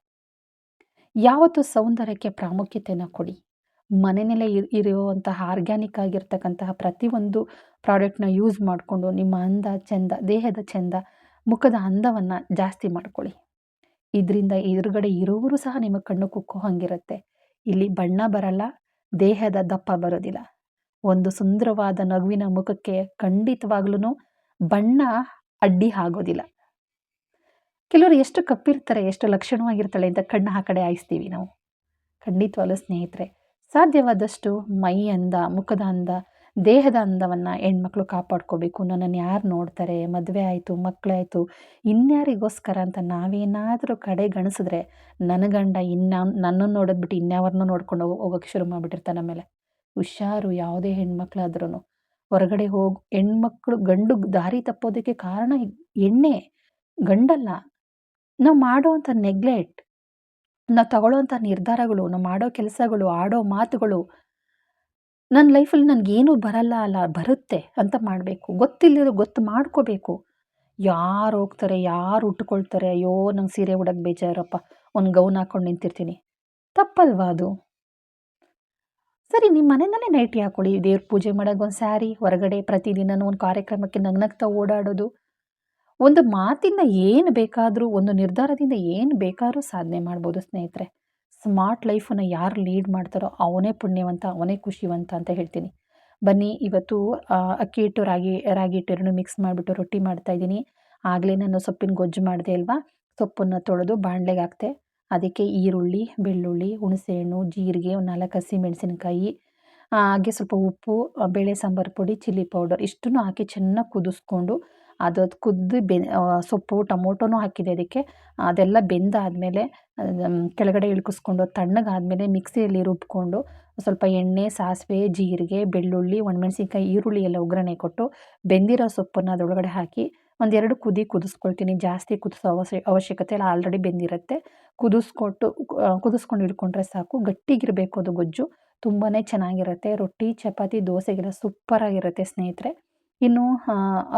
ಯಾವತ್ತು ಸೌಂದರ್ಯಕ್ಕೆ ಪ್ರಾಮುಖ್ಯತೆಯನ್ನು ಕೊಡಿ. ಮನೆಯಲ್ಲೇ ಇರುವಂತಹ ಆರ್ಗ್ಯಾನಿಕ್ ಆಗಿರ್ತಕ್ಕಂತಹ ಪ್ರತಿಯೊಂದು ಪ್ರಾಡಕ್ಟ್ನ ಯೂಸ್ ಮಾಡಿಕೊಂಡು ನಿಮ್ಮ ಅಂದ ಚೆಂದ, ದೇಹದ ಚೆಂದ, ಮುಖದ ಅಂದವನ್ನು ಜಾಸ್ತಿ ಮಾಡ್ಕೊಳ್ಳಿ. ಇದರಿಂದ ಎದುರುಗಡೆ ಇರೋರು ಸಹ ನಿಮ್ಮ ಕಣ್ಣು ಕುಕ್ಕೋ ಹಂಗಿರುತ್ತೆ. ಇಲ್ಲಿ ಬಣ್ಣ ಬರಲ್ಲ, ದೇಹದ ದಪ್ಪ ಬರೋದಿಲ್ಲ. ಒಂದು ಸುಂದರವಾದ ನಗುವಿನ ಮುಖಕ್ಕೆ ಖಂಡಿತವಾಗ್ಲೂ ಬಣ್ಣ ಅಡ್ಡಿ ಆಗೋದಿಲ್ಲ. ಕೆಲವರು ಎಷ್ಟು ಕಪ್ಪಿರ್ತಾರೆ, ಎಷ್ಟು ಲಕ್ಷಣವಾಗಿರ್ತಾಳೆ ಅಂತ ಕಣ್ಣು ಆ ಕಡೆ ಆಯಿಸ್ತೀವಿ ನಾವು. ಖಂಡಿತವಾಗ್ಲೂ ಸ್ನೇಹಿತರೆ ಸಾಧ್ಯವಾದಷ್ಟು ಮೈ ಅಂದ ಮುಖದ ಅಂದ, ದೇಹದ ಅಂದವನ್ನು ಹೆಣ್ಮಕ್ಳು ಕಾಪಾಡ್ಕೋಬೇಕು. ನನ್ನನ್ನು ಯಾರು ನೋಡ್ತಾರೆ? ಮದುವೆ ಆಯಿತು ಮಕ್ಕಳಾಯಿತು ಇನ್ಯಾರಿಗೋಸ್ಕರ ಅಂತ ನಾವೇನಾದರೂ ಕಡೆಗಣಿಸಿದ್ರೆ ನನ್ನ ಗಂಡ ಇನ್ನ ನನ್ನನ್ನು ನೋಡೋದ್ಬಿಟ್ಟು ಇನ್ಯಾವ್ರನ್ನೂ ನೋಡ್ಕೊಂಡು ಹೋಗೋ ಹೋಗೋಕ್ಕೆ ಶುರು ಮಾಡಿಬಿಟ್ಟಿರ್ತಾನೆ ಆಮೇಲೆ ಹುಷಾರು, ಯಾವುದೇ ಹೆಣ್ಮಕ್ಳಾದ್ರೂ ಹೊರಗಡೆ ಹೋಗಿ ಹೆಣ್ಮಕ್ಳು ಗಂಡು ದಾರಿ ತಪ್ಪೋದಕ್ಕೆ ಕಾರಣ ಎಣ್ಣೆ ಗಂಡಲ್ಲ. ನಾವು ಮಾಡೋವಂಥ ನೆಗ್ಲೆಕ್ಟ್ ನಾವು ತಗೊಳ್ಳೋವಂಥ ನಿರ್ಧಾರಗಳು ನಾವು ಮಾಡೋ ಕೆಲಸಗಳು, ಆಡೋ ಮಾತುಗಳು ನನ್ನ ಲೈಫಲ್ಲಿ ನನಗೇನು ಬರಲ್ಲ ಅಲ್ಲ, ಬರುತ್ತೆ ಅಂತ ಮಾಡಬೇಕು. ಗೊತ್ತಿಲ್ಲದೆ ಗೊತ್ತು ಮಾಡ್ಕೋಬೇಕು. ಯಾರು ಹೋಗ್ತಾರೆ, ಯಾರು ಉಟ್ಕೊಳ್ತಾರೆ, ಅಯ್ಯೋ, ನಂಗೆ ಸೀರೆ ಉಡೋಕ್ಕೆ ಬೇಜಾರಪ್ಪ, ಒಂದು ಗೌನ್ ಹಾಕ್ಕೊಂಡು ನಿಂತಿರ್ತೀನಿ. ತಪ್ಪಲ್ವಾ ಅದು? ಸರಿ ನಿಮ್ಮ ಮನೆಯಲ್ಲೇ ನೈಟಿ ಹಾಕೊಳ್ಳಿ. ದೇವ್ರ ಪೂಜೆ ಮಾಡೋಕೆ ಒಂದು ಸ್ಯಾರಿ, ಹೊರಗಡೆ ಪ್ರತಿದಿನನೂ ಒಂದು ಕಾರ್ಯಕ್ರಮಕ್ಕೆ ನಗ್ನಗ್ತಾ ಓಡಾಡೋದು. ಒಂದು ಮಾತಿಂದ ಏನು ಬೇಕಾದರೂ, ಒಂದು ನಿರ್ಧಾರದಿಂದ ಏನು ಬೇಕಾದರೂ ಸಾಧನೆ ಮಾಡ್ಬೋದು ಸ್ನೇಹಿತರೆ. ಸ್ಮಾರ್ಟ್ ಲೈಫನ್ನು ಯಾರು ಲೀಡ್ ಮಾಡ್ತಾರೋ ಅವನೇ ಪುಣ್ಯವಂತ, ಅವನೇ ಖುಷಿವಂತ ಅಂತ ಹೇಳ್ತೀನಿ. ಬನ್ನಿ, ಇವತ್ತು ಅಕ್ಕಿ ಹಿಟ್ಟು ರಾಗಿ ರಾಗಿ ಹಿಟ್ಟು ಎರಡು ಮಿಕ್ಸ್ ಮಾಡಿಬಿಟ್ಟು ರೊಟ್ಟಿ ಮಾಡ್ತಾಯಿದ್ದೀನಿ ಆಗಲೇ ನಾನು ಸೊಪ್ಪಿನ ಗೊಜ್ಜು ಮಾಡಿದೆ ಅಲ್ವಾ? ಸೊಪ್ಪನ್ನು ತೊಳೆದು ಬಾಣಲೆಗೆ ಹಾಕ್ತೆ. ಅದಕ್ಕೆ ಈರುಳ್ಳಿ, ಬೆಳ್ಳುಳ್ಳಿ, ಹುಣಸೆಹಣ್ಣು, ಜೀರಿಗೆ, ಒಂದು ನಾಲ್ಕು ಹಸಿ ಮೆಣಸಿನಕಾಯಿ ಹಾಗೆ ಸ್ವಲ್ಪ ಉಪ್ಪು ಬೇಳೆ ಸಾಂಬಾರು ಪುಡಿ, ಚಿಲ್ಲಿ ಪೌಡರ್ ಇಷ್ಟನ್ನು ಹಾಕಿ ಚೆನ್ನಾಗಿ ಕುದಿಸ್ಕೊಂಡು ಅದು ಕುದ್ದು ಬೆ ಸೊಪ್ಪು, ಟೊಮೊಟೊನೂ ಹಾಕಿದೆ ಅದಕ್ಕೆ ಅದೆಲ್ಲ ಬೆಂದಾದಮೇಲೆ ಕೆಳಗಡೆ ಇಳ್ಕಿಸ್ಕೊಂಡು, ತಣ್ಣಗಾದಮೇಲೆ ಮಿಕ್ಸಿಯಲ್ಲಿ ರುಬ್ಬಿಕೊಂಡು ಸ್ವಲ್ಪ ಎಣ್ಣೆ, ಸಾಸಿವೆ, ಜೀರಿಗೆ, ಬೆಳ್ಳುಳ್ಳಿ, ಒಣಮೆಣ್ಸಿನ್ಕಾಯಿ, ಈರುಳ್ಳಿ ಎಲ್ಲ ಒಗ್ಗರಣೆ ಕೊಟ್ಟು, ಬೆಂದಿರೋ ಸೊಪ್ಪನ್ನು ಅದರೊಳಗಡೆ ಹಾಕಿ, ಒಂದೆರಡು ಕುದಿ ಕುದಿಸ್ಕೊಳ್ತೀನಿ. ಜಾಸ್ತಿ ಕುದಿಸೋ ಅವಶ್ಯ, ಅವಶ್ಯಕತೆ ಇಲ್ಲ, ಆಲ್ರೆಡಿ ಬೆಂದಿರುತ್ತೆ. ಕುದಿಸ್ಕೊಟ್ಟು ಕುದಿಸ್ಕೊಂಡು ಇಟ್ಕೊಂಡ್ರೆ ಸಾಕು. ಗಟ್ಟಿಗಿರಬೇಕು ಅದು ಗೊಜ್ಜು. ತುಂಬಾ ಚೆನ್ನಾಗಿರುತ್ತೆ. ರೊಟ್ಟಿ, ಚಪಾತಿ, ದೋಸೆಗೆಲ್ಲ ಸೂಪರಾಗಿರುತ್ತೆ ಸ್ನೇಹಿತರೆ. ಇನ್ನು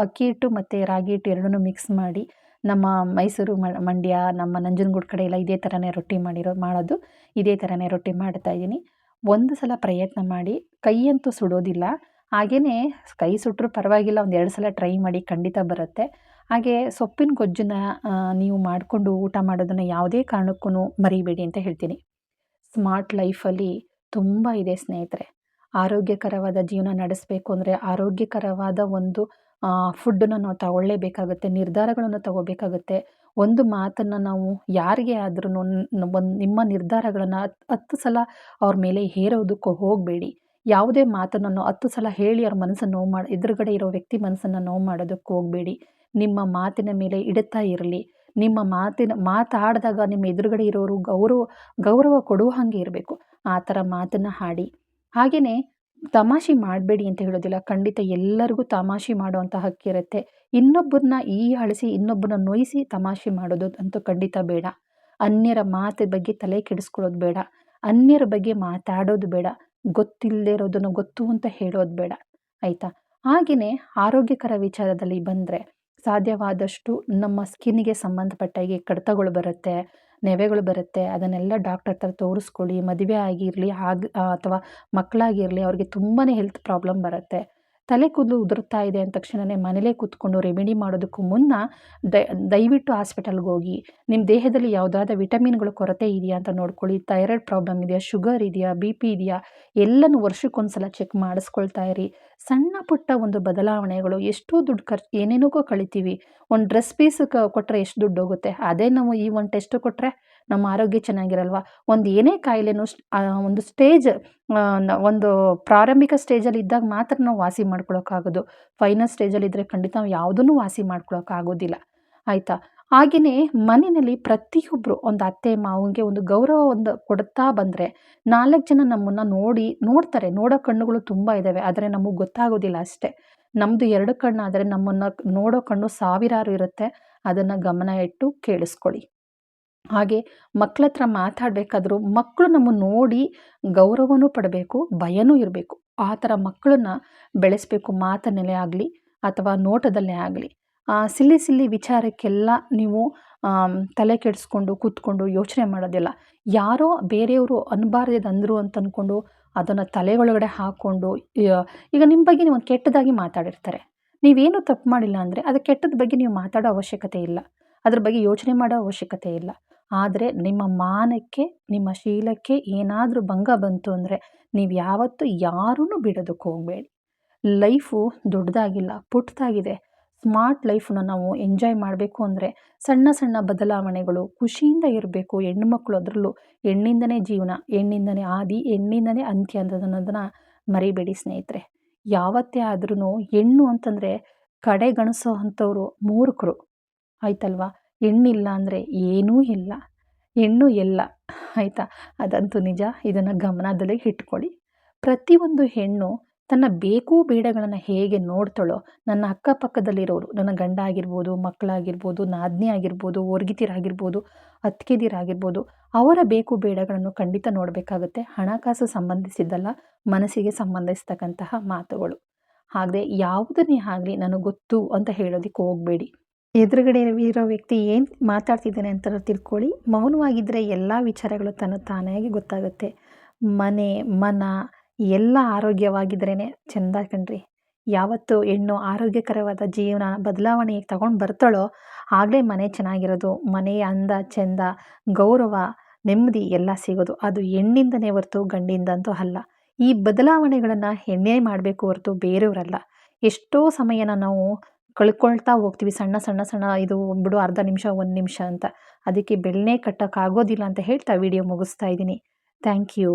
ಅಕ್ಕಿ ಹಿಟ್ಟು ಮತ್ತು ರಾಗಿ ಹಿಟ್ಟು ಎರಡನ್ನೂ ಮಿಕ್ಸ್ ಮಾಡಿ ನಮ್ಮ ಮೈಸೂರು ಮಂಡ್ಯ, ನಮ್ಮ ನಂಜನಗೂಡು ಕಡೆ ಎಲ್ಲ ಇದೇ ಥರನೇ ರೊಟ್ಟಿ ಮಾಡಿರೋ, ಮಾಡೋದು ಇದೇ ಥರನೇ ರೊಟ್ಟಿ ಮಾಡ್ತಾ ಇದ್ದೀನಿ. ಒಂದು ಸಲ ಪ್ರಯತ್ನ ಮಾಡಿ, ಕೈಯಂತೂ ಸುಡೋದಿಲ್ಲ. ಹಾಗೆಯೇ ಕೈ ಸುಟ್ಟರೂ ಪರವಾಗಿಲ್ಲ, ಒಂದು ಎರಡು ಸಲ ಟ್ರೈ ಮಾಡಿ ಖಂಡಿತ ಬರುತ್ತೆ. ಹಾಗೆ ಸೊಪ್ಪಿನ ಗೊಜ್ಜನ್ನ ನೀವು ಮಾಡಿಕೊಂಡು ಊಟ ಮಾಡೋದನ್ನು ಯಾವುದೇ ಕಾರಣಕ್ಕೂ ಮರಿಬೇಡಿ ಅಂತ ಹೇಳ್ತೀನಿ. ಸ್ಮಾರ್ಟ್ ಲೈಫಲ್ಲಿ ತುಂಬ ಇದೆ ಸ್ನೇಹಿತರೆ. ಆರೋಗ್ಯಕರವಾದ ಜೀವನ ನಡೆಸಬೇಕು ಅಂದರೆ ಆರೋಗ್ಯಕರವಾದ ಒಂದು ಫುಡ್ಡನ್ನು ನಾವು ತಗೊಳ್ಳೇಬೇಕಾಗುತ್ತೆ, ನಿರ್ಧಾರಗಳನ್ನು ತಗೋಬೇಕಾಗುತ್ತೆ. ಒಂದು ಮಾತನ್ನು ನಾವು ಯಾರಿಗೆ ಆದ್ರೂ ಒಂದು ನಿಮ್ಮ ನಿರ್ಧಾರಗಳನ್ನು ಹತ್ತು ಸಲ ಅವ್ರ ಮೇಲೆ ಹೇರೋದಕ್ಕೂ ಹೋಗಬೇಡಿ. ಯಾವುದೇ ಮಾತನ್ನು ಹತ್ತು ಸಲ ಹೇಳಿ ಅವ್ರ ಮನಸ್ಸನ್ನು ನೋವು ಮಾಡಿ, ಎದುರುಗಡೆ ಇರೋ ವ್ಯಕ್ತಿ ಮನಸ್ಸನ್ನು ನೋವು ಮಾಡೋದಕ್ಕೆ ಹೋಗಬೇಡಿ. ನಿಮ್ಮ ಮಾತಿನ ಮೇಲೆ ಇಡುತ್ತಾ ಇರಲಿ. ನಿಮ್ಮ ಮಾತಿನ, ಮಾತಾಡಿದಾಗ ನಿಮ್ಮ ಎದುರುಗಡೆ ಇರೋರು ಗೌರವ ಗೌರವ ಕೊಡುವ ಹಾಗೆ ಇರಬೇಕು. ಆ ಥರ ಮಾತನ್ನು ಆಡಿ ಹಾಗೆಯೇ ತಮಾಷೆ ಮಾಡಬೇಡಿ ಅಂತ ಹೇಳೋದಿಲ್ಲ. ಖಂಡಿತ ಎಲ್ಲರಿಗೂ ತಮಾಷೆ ಮಾಡುವಂಥ ಹಕ್ಕಿರುತ್ತೆ. ಇನ್ನೊಬ್ಬರನ್ನ ಈ ಅಳಿಸಿ ಇನ್ನೊಬ್ಬರನ್ನ ನೋಯಿಸಿ ತಮಾಷೆ ಮಾಡೋದು ಅಂತೂ ಖಂಡಿತ ಬೇಡ. ಅನ್ಯರ ಮಾತು ಬಗ್ಗೆ ತಲೆ ಕೆಡಿಸ್ಕೊಳ್ಳೋದು ಬೇಡ. ಅನ್ಯರ ಬಗ್ಗೆ ಮಾತಾಡೋದು ಬೇಡ. ಗೊತ್ತಿಲ್ಲದೆ ಇರೋದನ್ನು ಗೊತ್ತು ಅಂತ ಹೇಳೋದು ಬೇಡ. ಆಯಿತಾ? ಹಾಗೆಯೇ ಆರೋಗ್ಯಕರ ವಿಚಾರದಲ್ಲಿ ಬಂದರೆ ಸಾಧ್ಯವಾದಷ್ಟು ನಮ್ಮ ಸ್ಕಿನ್ನಿಗೆ ಸಂಬಂಧಪಟ್ಟಾಗೆ ಕಡಿತಗಳು ಬರುತ್ತೆ. ನೆವೆಗಳು ಬರುತ್ತೆ. ಅದನ್ನೆಲ್ಲ ಡಾಕ್ಟರ್ ಹತ್ರ ತೋರಿಸ್ಕೊಳ್ಳಿ. ಮದುವೆ ಆಗಿರಲಿ, ಆಗ ಅಥವಾ ಮಕ್ಕಳಾಗಿರಲಿ ಅವ್ರಿಗೆ ತುಂಬಾ ಹೆಲ್ತ್ ಪ್ರಾಬ್ಲಮ್ ಬರುತ್ತೆ. ತಲೆ ಕೂದಲು ಉದುರ್ತಾ ಇದೆ ಅಂದ ತಕ್ಷಣವೇ ಮನೇಲೇ ಕೂತ್ಕೊಂಡು ರೆಮಿಡಿ ಮಾಡೋದಕ್ಕೂ ಮುನ್ನ ದಯವಿಟ್ಟು ಹಾಸ್ಪಿಟಲ್ಗೆ ಹೋಗಿ. ನಿಮ್ಮ ದೇಹದಲ್ಲಿ ಯಾವುದಾದ ವಿಟಮಿನ್ಗಳು ಕೊರತೆ ಇದೆಯಾ ಅಂತ ನೋಡ್ಕೊಳ್ಳಿ. ಥೈರಾಯ್ಡ್ ಪ್ರಾಬ್ಲಮ್ ಇದೆಯಾ, ಶುಗರ್ ಇದೆಯಾ, ಬಿ ಪಿ ಇದೆಯಾ, ಎಲ್ಲನೂ ವರ್ಷಕ್ಕೊಂದು ಸಲ ಚೆಕ್ ಮಾಡಿಸ್ಕೊಳ್ತಾ ಇರಿ. ಸಣ್ಣ ಪುಟ್ಟ ಒಂದು ಬದಲಾವಣೆಗಳು, ಎಷ್ಟೋ ದುಡ್ಡು ಖರ್ಚು, ಏನೇನಕ್ಕೂ ಕಳಿತೀವಿ. ಒಂದು ಡ್ರೆಸ್ ಪೀಸ್ ಕೊಟ್ಟರೆ ಎಷ್ಟು ದುಡ್ಡು ಹೋಗುತ್ತೆ? ಅದೇ ನಾವು ಈ ಒಂದು ಟೆಸ್ಟ್ ಕೊಟ್ಟರೆ ನಮ್ಮ ಆರೋಗ್ಯ ಚೆನ್ನಾಗಿರಲ್ವಾ? ಒಂದು ಏನೇ ಕಾಯಿಲೆನೂ ಒಂದು ಸ್ಟೇಜ್ ಒಂದು ಪ್ರಾರಂಭಿಕ ಸ್ಟೇಜಲ್ಲಿ ಇದ್ದಾಗ ಮಾತ್ರ ನಾವು ವಾಸಿ ಮಾಡ್ಕೊಳ್ಳೋಕ್ಕಾಗೋದು ಫೈನಲ್ ಸ್ಟೇಜಲ್ಲಿ ಇದ್ದರೆ ಖಂಡಿತ ನಾವು ಯಾವುದನ್ನು ವಾಸಿ ಮಾಡ್ಕೊಳ್ಳೋಕ್ಕಾಗೋದಿಲ್ಲ ಆಯಿತಾ? ಹಾಗೆಯೇ ಮನೆಯಲ್ಲಿ ಪ್ರತಿಯೊಬ್ಬರು ಒಂದು ಅತ್ತೆ ಮಾವನಿಗೆ ಒಂದು ಗೌರವ ಒಂದು ಕೊಡ್ತಾ ಬಂದರೆ ನಾಲ್ಕು ಜನ ನಮ್ಮನ್ನು ನೋಡಿ, ನೋಡ್ತಾರೆ. ನೋಡೋ ಕಣ್ಣುಗಳು ತುಂಬ ಇದ್ದಾವೆ ಆದರೆ ನಮಗೆ ಗೊತ್ತಾಗೋದಿಲ್ಲ ಅಷ್ಟೇ. ನಮ್ಮದು ಎರಡು ಕಣ್ಣಾದರೆ ನಮ್ಮನ್ನು ನೋಡೋ ಕಣ್ಣು ಸಾವಿರಾರು ಇರುತ್ತೆ. ಅದನ್ನು ಗಮನ ಇಟ್ಟು ಕೇಳಿಸ್ಕೊಳ್ಳಿ. ಹಾಗೆ ಮಕ್ಕಳ ಹತ್ರ ಮಾತಾಡಬೇಕಾದ್ರೂ ಮಕ್ಕಳು ನಮ್ಮನ್ನು ನೋಡಿ ಗೌರವನೂ ಪಡಬೇಕು, ಭಯನೂ ಇರಬೇಕು. ಆ ಥರ ಮಕ್ಕಳನ್ನ ಬೆಳೆಸಬೇಕು, ಮಾತಿನಲ್ಲೇ ಆಗಲಿ ಅಥವಾ ನೋಟದಲ್ಲೇ ಆಗಲಿ. ಸಿಲ್ಲಿ ಸಿಲ್ಲಿ ವಿಚಾರಕ್ಕೆಲ್ಲ ನೀವು ತಲೆ ಕೆಡಿಸ್ಕೊಂಡು ಕೂತ್ಕೊಂಡು ಯೋಚನೆ ಮಾಡೋದಿಲ್ಲ. ಯಾರೋ ಬೇರೆಯವರು ಅನ್ಬಾರ್ದಿದ್ದು ಅಂದರು ಅಂತ ಅಂದ್ಕೊಂಡು ಅದನ್ನು ತಲೆ ಒಳಗಡೆ ಹಾಕ್ಕೊಂಡು ಈಗ ನಿಮ್ಮ ಬಗ್ಗೆ ನೀವು ಒಂದು ಕೆಟ್ಟದಾಗಿ ಮಾತಾಡಿರ್ತಾರೆ. ನೀವೇನು ತಪ್ಪು ಮಾಡಿಲ್ಲ ಅಂದರೆ ಅದು ಕೆಟ್ಟದ ಬಗ್ಗೆ ನೀವು ಮಾತಾಡೋ ಅವಶ್ಯಕತೆ ಇಲ್ಲ. ಅದ್ರ ಬಗ್ಗೆ ಯೋಚನೆ ಮಾಡೋ ಅವಶ್ಯಕತೆ ಇಲ್ಲ. ಆದರೆ ನಿಮ್ಮ ಮಾನಕ್ಕೆ, ನಿಮ್ಮ ಶೀಲಕ್ಕೆ ಏನಾದರೂ ಭಂಗ ಬಂತು ಅಂದರೆ ನೀವು ಯಾವತ್ತೂ ಯಾರೂ ಬಿಡೋದಕ್ಕೆ ಹೋಗಬೇಡಿ. ಲೈಫು ದೊಡ್ಡದಾಗಿಲ್ಲ ಪುಟ್ಟದಾಗಿದೆ ಸ್ಮಾರ್ಟ್ ಲೈಫನ್ನ ನಾವು ಎಂಜಾಯ್ ಮಾಡಬೇಕು ಅಂದರೆ ಸಣ್ಣ ಸಣ್ಣ ಬದಲಾವಣೆಗಳು, ಖುಷಿಯಿಂದ ಇರಬೇಕು ಹೆಣ್ಣು ಮಕ್ಕಳು ಅದರಲ್ಲೂ. ಹೆಣ್ಣಿಂದನೇ ಜೀವನ, ಹೆಣ್ಣಿಂದನೇ ಆದಿ, ಹೆಣ್ಣಿಂದನೇ ಅಂತ್ಯ ಅನ್ನೋದನ್ನು ಮರಿಬೇಡಿ ಸ್ನೇಹಿತರೆ. ಯಾವತ್ತೇ ಆದ್ರೂ ಹೆಣ್ಣು ಅಂತಂದರೆ ಕಡೆಗಣಿಸೋ ಅಂಥವ್ರು ಮೂರ್ಖರು. ಆಯ್ತಲ್ವಾ? ಹೆಣ್ಣಿಲ್ಲ ಅಂದರೆ ಏನೂ ಇಲ್ಲ. ಹೆಣ್ಣು ಎಲ್ಲ. ಆಯಿತಾ? ಅದಂತೂ ನಿಜ. ಇದನ್ನು ಗಮನದಲ್ಲಿ ಇಟ್ಕೊಳ್ಳಿ. ಪ್ರತಿಯೊಂದು ಹೆಣ್ಣು ತನ್ನ ಬೇಕು ಬೇಡಗಳನ್ನು ಹೇಗೆ ನೋಡ್ತಾಳೋ, ನನ್ನ ಅಕ್ಕಪಕ್ಕದಲ್ಲಿರೋರು, ನನ್ನ ಗಂಡ ಆಗಿರ್ಬೋದು, ಮಕ್ಕಳಾಗಿರ್ಬೋದು, ನಾದಿನಿ ಆಗಿರ್ಬೋದು ಒರ್ಗಿತಿರಾಗಿರ್ಬೋದು ಅತ್ತಿಗೆದಿರಾಗಿರ್ಬೋದು ಅವರ ಬೇಕು ಬೇಡಗಳನ್ನು ಖಂಡಿತ ನೋಡಬೇಕಾಗುತ್ತೆ. ಹಣಕಾಸು ಸಂಬಂಧಿಸಿದ್ದಲ್ಲ, ಮನಸ್ಸಿಗೆ ಸಂಬಂಧಿಸ್ತಕ್ಕಂತಹ ಮಾತುಗಳು. ಹಾಗೆ ಯಾವುದನ್ನೇ ಆಗಲಿ ನನಗೆ ಗೊತ್ತು ಅಂತ ಹೇಳೋದಕ್ಕೆ ಹೋಗಬೇಡಿ. ಎದುರುಗಡೆ ಇರೋ ವ್ಯಕ್ತಿ ಏನು ಮಾತಾಡ್ತಿದ್ದಾನೆ ಅಂತ ತಿಳ್ಕೊಳ್ಳಿ. ಮೌನವಾಗಿದ್ದರೆ ಎಲ್ಲ ವಿಚಾರಗಳು ತನ್ನ ತಾನಾಗಿ ಗೊತ್ತಾಗುತ್ತೆ. ಮನೆ, ಮನ ಎಲ್ಲ ಆರೋಗ್ಯವಾಗಿದ್ರೇ ಚೆಂದ ಕಣ್ರಿ. ಯಾವತ್ತು ಹೆಣ್ಣು ಆರೋಗ್ಯಕರವಾದ ಜೀವನ ಬದಲಾವಣೆ ತಗೊಂಡು ಬರ್ತಾಳೋ ಆಗಲೇ ಮನೆ ಚೆನ್ನಾಗಿರೋದು ಮನೆಯ ಅಂದ, ಚೆಂದ, ಗೌರವ, ನೆಮ್ಮದಿ ಎಲ್ಲ ಸಿಗೋದು. ಅದು ಹೆಣ್ಣಿಂದನೇ ಹೊರತು ಗಂಡಿಂದಂತೂ ಅಲ್ಲ. ಈ ಬದಲಾವಣೆಗಳನ್ನು ಹೆಣ್ಣೇ ಮಾಡಬೇಕು ಹೊರತು ಬೇರೆಯವರಲ್ಲ. ಎಷ್ಟೋ ಸಮಯನ ನಾವು ಕಳ್ಕೊಳ್ತಾ ಹೋಗ್ತೀವಿ. ಸಣ್ಣ ಸಣ್ಣ ಸಣ್ಣ ಇದು ಬಿಡು ಅರ್ಧ ನಿಮಿಷ, ಒಂದು ನಿಮಿಷ ಅಂತ. ಅದಕ್ಕೆ ಬೆಣ್ಣೆ ಕಟ್ಟೋಕ್ಕಾಗೋದಿಲ್ಲ ಅಂತ ಹೇಳ್ತಾ ವಿಡಿಯೋ ಮುಗಿಸ್ತಾ ಇದ್ದೀನಿ. Thank you